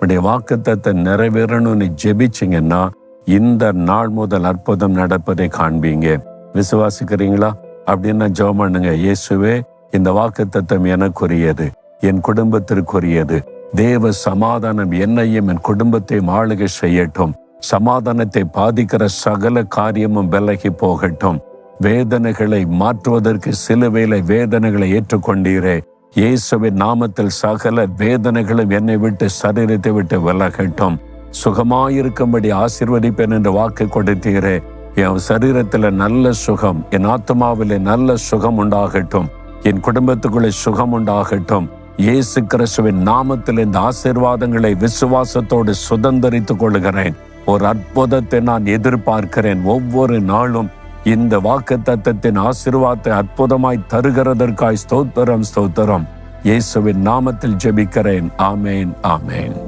உடைய வாக்குத்தத்தை நிறைவேறணும்னு ஜெபிச்சிங்கன்னா இந்த நாள் முதல் அற்புதம் நடப்பதை காண்பீங்க. விசுவாசிக்கிறீங்களா? அப்படின்னா ஜெபம் பண்ணுங்க. இயேசுவே இந்த வாக்குத்தத்தம் எனக்குரியது என் குடும்பத்திற்குரியது. தேவ சமாதானம் என்னையும் என் குடும்பத்தையும் ஆளுகை செய்யட்டும். சமாதானத்தை பாதிக்கிற சகல காரியமும் விலகி போகட்டும். வேதனைகளை மாற்றுவதற்கு சிலுவையில வேதனைகளை ஏற்றுக்கொண்டீரே. இயேசுவின் நாமத்தில் சகல வேதனைகளும் என்னை விட்டு சரீரத்தை விட்டு விலகட்டும். சுகமாயிருக்கும்படி ஆசிர்வதிப்பேன் என்று வாக்கு கொடுத்தீரே. என் சரீரத்துல நல்ல சுகம் என் ஆத்மாவிலே நல்ல சுகம் உண்டாகட்டும். என் குடும்பத்துக்குள்ளே சுகம் உண்டாகட்டும். இயேசு கிறிஸ்துவின் நாமத்தில் இந்த ஆசீர்வாதங்களை விசுவாசத்தோடு சுதந்திரித்துக் கொள்கிறேன் ஒரு அற்புதத்தை நான் எதிர்பார்க்கிறேன். ஒவ்வொரு நாளும் இந்த வாக்கு தத்தத்தின் ஆசிர்வாதத்தை அற்புதமாய் தருகிறதற்காய் ஸ்தோத்திரம் ஸ்தோத்திரம். இயேசுவின் நாமத்தில் ஜெபிக்கிறேன். ஆமேன் ஆமேன்.